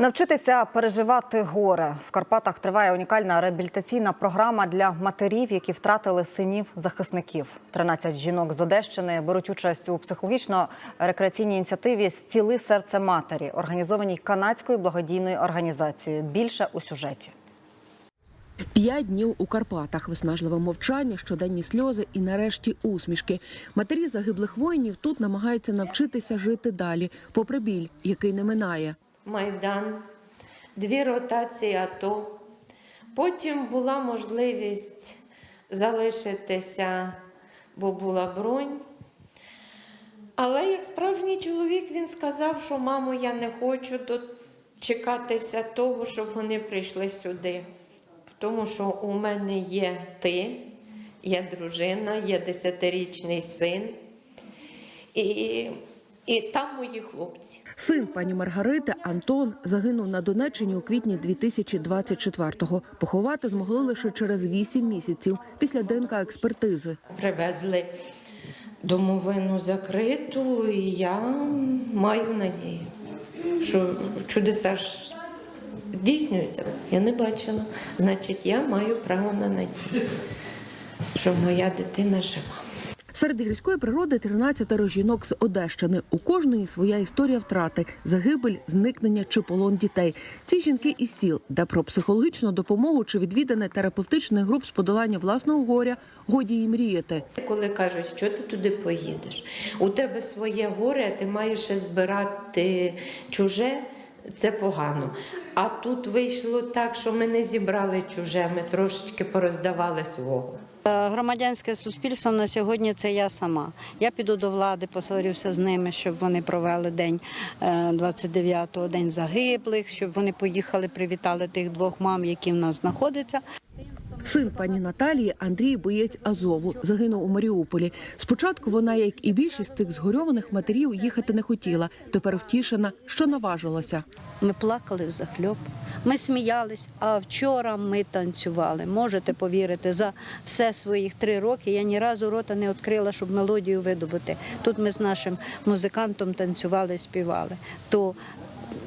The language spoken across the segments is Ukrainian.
Навчитися переживати горе в Карпатах триває унікальна реабілітаційна програма для матерів, які втратили синів захисників. 13 жінок з Одещини беруть участь у психологічно-рекреаційній ініціативі Зціли серце матері, організованій канадською благодійною організацією. Більше у сюжеті. П'ять днів у Карпатах, виснажливе мовчання, щоденні сльози і нарешті усмішки. Матері загиблих воїнів тут намагаються навчитися жити далі, попри біль, який не минає. Майдан, дві ротації АТО. Потім була можливість залишитися, бо була бронь. Але як справжній чоловік він сказав, що мамо, я не хочу дочекатися того, щоб вони прийшли сюди. Тому що у мене є ти, є дружина, є десятирічний син. І, і там мої хлопці. Син пані Маргарити Антон загинув на Донеччині у квітні 2024-го. Поховати змогли лише через вісім місяців після ДНК експертизи. Привезли домовину закриту, і я маю надію, що чудеса ж здійснюються. Я не бачила. Значить, я маю право на надію, що моя дитина жива. Серед гірської природи 13 жінок з Одещини. У кожної своя історія втрати, загибель, зникнення чи полон дітей. Ці жінки із сіл, де про психологічну допомогу чи відвідане терапевтичних груп з подолання власного горя годі й мріяти. Коли кажуть, що ти туди поїдеш, у тебе своє горе, ти маєш збирати чуже, це погано. А тут вийшло так, що ми не зібрали чуже, ми трошечки пороздавали свого. Е, Громадянське суспільство на сьогодні це я сама. Я піду до влади, посварюся з ними, щоб вони провели день е, 29-го, день загиблих, щоб вони поїхали, привітали тих двох мам, які в нас знаходяться. Син пані Наталії Андрій боєць Азову загинув у Маріуполі. Спочатку вона, як і більшість цих згорьованих матерів, їхати не хотіла. Тепер втішена, що наважилася. Ми плакали в захльоп, ми сміялись, а вчора ми танцювали. Можете повірити, за все своїх три роки я ні разу рота не відкрила, щоб мелодію видобути. Тут ми з нашим музикантом танцювали, співали. То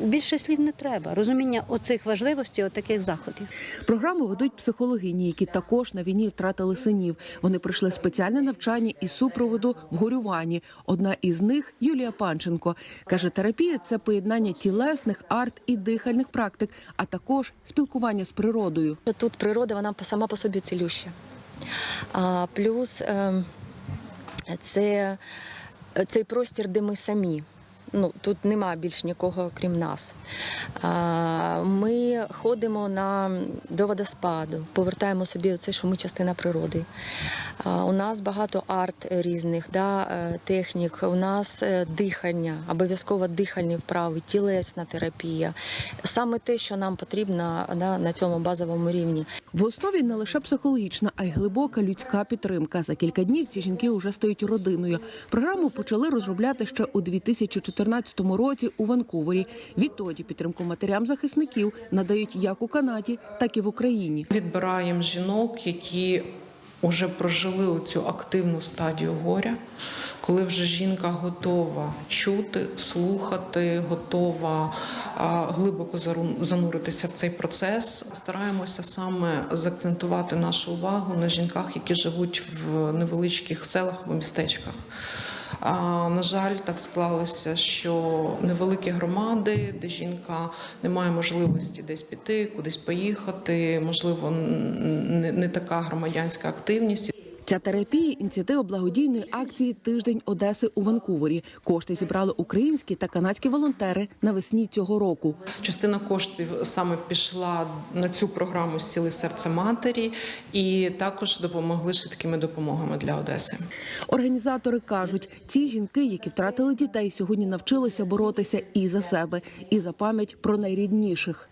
більше слів не треба. Розуміння оцих важливостей, отаких заходів. Програму ведуть психологині, які також на війні втратили синів. Вони пройшли спеціальне навчання із супроводу в горюванні. Одна із них Юлія Панченко каже, терапія це поєднання тілесних, арт і дихальних практик, а також спілкування з природою. Тут природа вона сама по собі цілюща. А, плюс ем, це цей простір, де ми самі. Ну, тут нема більш нікого, крім нас. Ми ходимо на, до водоспаду, повертаємо собі це, що ми частина природи. У нас багато арт різних да, е, технік, у нас е, дихання, обов'язково дихальні вправи, тілесна терапія. Саме те, що нам потрібно да, на цьому базовому рівні. В основі не лише психологічна, а й глибока людська підтримка. За кілька днів ці жінки вже стають родиною. Програму почали розробляти ще у 2014 році у Ванкувері. Відтоді підтримку матерям захисників надають як у Канаді, так і в Україні. Відбираємо жінок, які вже прожили цю активну стадію горя, коли вже жінка готова чути, слухати, готова глибоко зануритися в цей процес. Стараємося саме заакцентувати нашу увагу на жінках, які живуть в невеличких селах або містечках. А, на жаль, так склалося, що невеликі громади, де жінка не має можливості десь піти, кудись поїхати, можливо, не, не така громадянська активність. Ця терапія ініціатива благодійної акції Тиждень Одеси у Ванкувері. Кошти зібрали українські та канадські волонтери навесні цього року. Частина коштів саме пішла на цю програму «Зціли серце матері, і також допомогли швидкими допомогами для Одеси. Організатори кажуть, ці жінки, які втратили дітей, сьогодні навчилися боротися і за себе, і за пам'ять про найрідніших.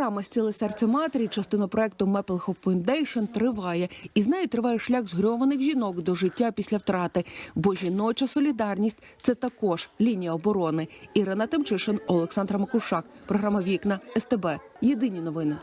Програма «Стіле серце матері, частина проекту Hope Foundation триває, і з нею триває шлях згрьованих жінок до життя після втрати. Бо жіноча солідарність це також лінія оборони. Ірина Тимчишин, Олександра Макушак. Програма Вікна СТБ. Єдині новини.